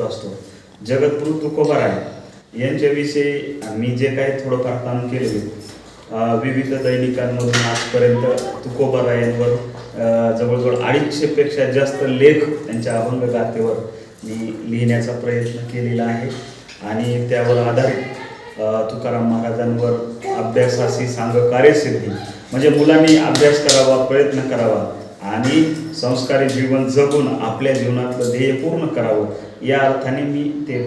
करत असतो. जगद्गुरु आहे. यांच्याविषयी मी जे काही थोडंफार काम केले विविध दैनिकांमधून आजपर्यंत तुकोबारायांवर यांवर जवळजवळ अडीचशेपेक्षा जास्त लेख त्यांच्या अभंग गाथेवर मी लिहिण्याचा प्रयत्न केलेला आहे. आणि त्यावर आधारित तुकाराम महाराजांवर अभ्यासाशी सांग कार्यसिद्धी म्हणजे मुलांनी अभ्यास करावा प्रयत्न करावा आणि संस्कारी जीवन जगून आपल्या जीवनातलं ध्येय पूर्ण करावं. या अर्थाने मी ते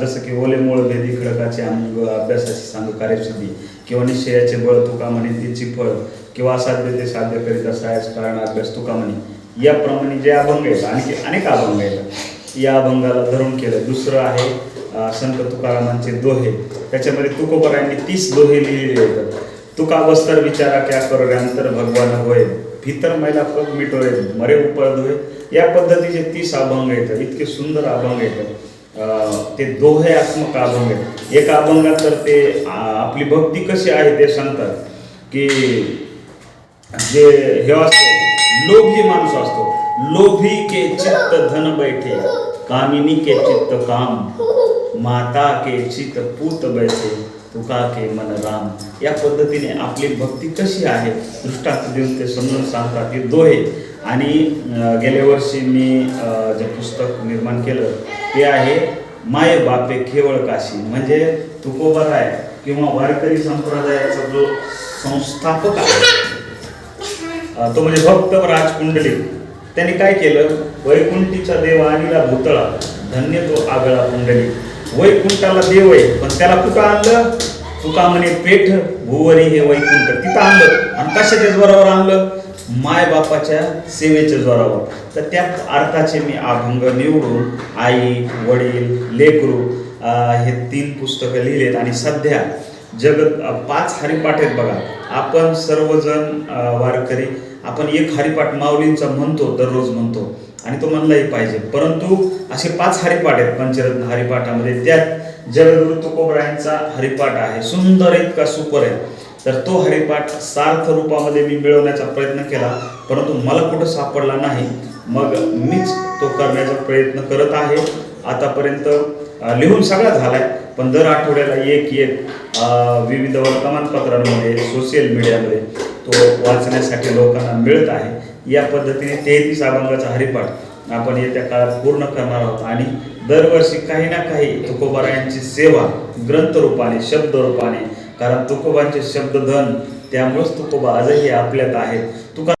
जसं की ओले भेदी खडकाचे अंग अभ्यासाची सांग कार्यसिद्धी किंवा निश्चयाचे बळ तुका म्हणे तिची फळ किंवा असाध्य ते साध्य करीत असायच कारण अभ्यास तुका म्हणे. याप्रमाणे जे अभंग आहेत आणखी अनेक अभंग आहेत. या अभंगाला धरून केलं दुसरं आहे संत तुकारामांचे दोहे. त्याच्यामध्ये तुकोबरांनी तीस दोहे लिहिलेले होते. तुका बस्तर विचारा क्या करो अंतर भगवान होय. भीतर मैला मिठो मिटोय मरे उपळ दोहे या पद्धतीचे तीस अभंग आहेत इतके सुंदर अभंग आहेत ते ते आत्मक अभंग आहेत. एका अभंगात तर ते आपली भक्ती कशी आहे ते सांगतात की जे हे असतो लोभी माणूस असतो. लोभी के चित्त धन बैठे कामिनी के चित्त काम माता के चित्त पूत बैठे. तुका के मन राम. या पद्धतीने आपली भक्ती कशी आहे दृष्टांत देऊन ते समजून सांगतात की दोहे. आणि गेल्या वर्षी मी जे पुस्तक निर्माण केलं ते आहे माय बापे केवळ काशी. म्हणजे तुकोबा राय किंवा वारकरी संप्रदायाचा जो संस्थापक आहे तो म्हणजे भक्त राजकुंडली. त्याने काय केलं? वैकुंठीचा देव आणिला भूतळा. धन्य तो आगळा कुंडली. वैकुंठाला देव आहे. पण त्याला कुठं आणलं? तुका म्हणे पेठ भुवरी हे वैकुंठ तिथं आणलं. आणि कशाच्या जोरावर आणलं? माय बापाच्या सेवेच्या जोरावर. तर त्या अर्थाचे मी अभंग निवडून आई वडील लेकरू हे तीन पुस्तकं लिहिलेत. आणि सध्या जगत पाच हरिपाठ आहेत बघा. आपण सर्वजण वारकरी आपण एक हरिपाठ माऊलींचा म्हणतो दररोज म्हणतो आणि तो म्हणलाही पाहिजे. परंतु असे पाच हरिपाठ आहेत पंचरत्न हरिपाठामध्ये. त्यात जगद्गुरु तुकोबरायांचा हरिपाठ आहे. सुंदर इतका सुपर आहे. तर तो हरिपाठ सार्थ रूपामध्ये मी मिळवण्याचा प्रयत्न केला परंतु मला कुठं सापडला नाही. मग मीच तो करण्याचा प्रयत्न करत आहे. आतापर्यंत लिहून सगळा झालाय पण दर आठवड्याला एक एक विविध वर्तमानपत्रांमध्ये सोशल मीडियामध्ये तो वाचण्यासाठी लोकांना मिळत आहे. या पद्धतीने तेहतीस अभंगाचा हरिपाठ आपण येत्या काळात पूर्ण करणार आहोत. आणि दरवर्षी काही ना काही तुकोबारायांची सेवा ग्रंथ रूपाने कारण तुकोबांचे शब्दधन त्यामुळेच तुकोबा आजही आपल्यात आहेत तुका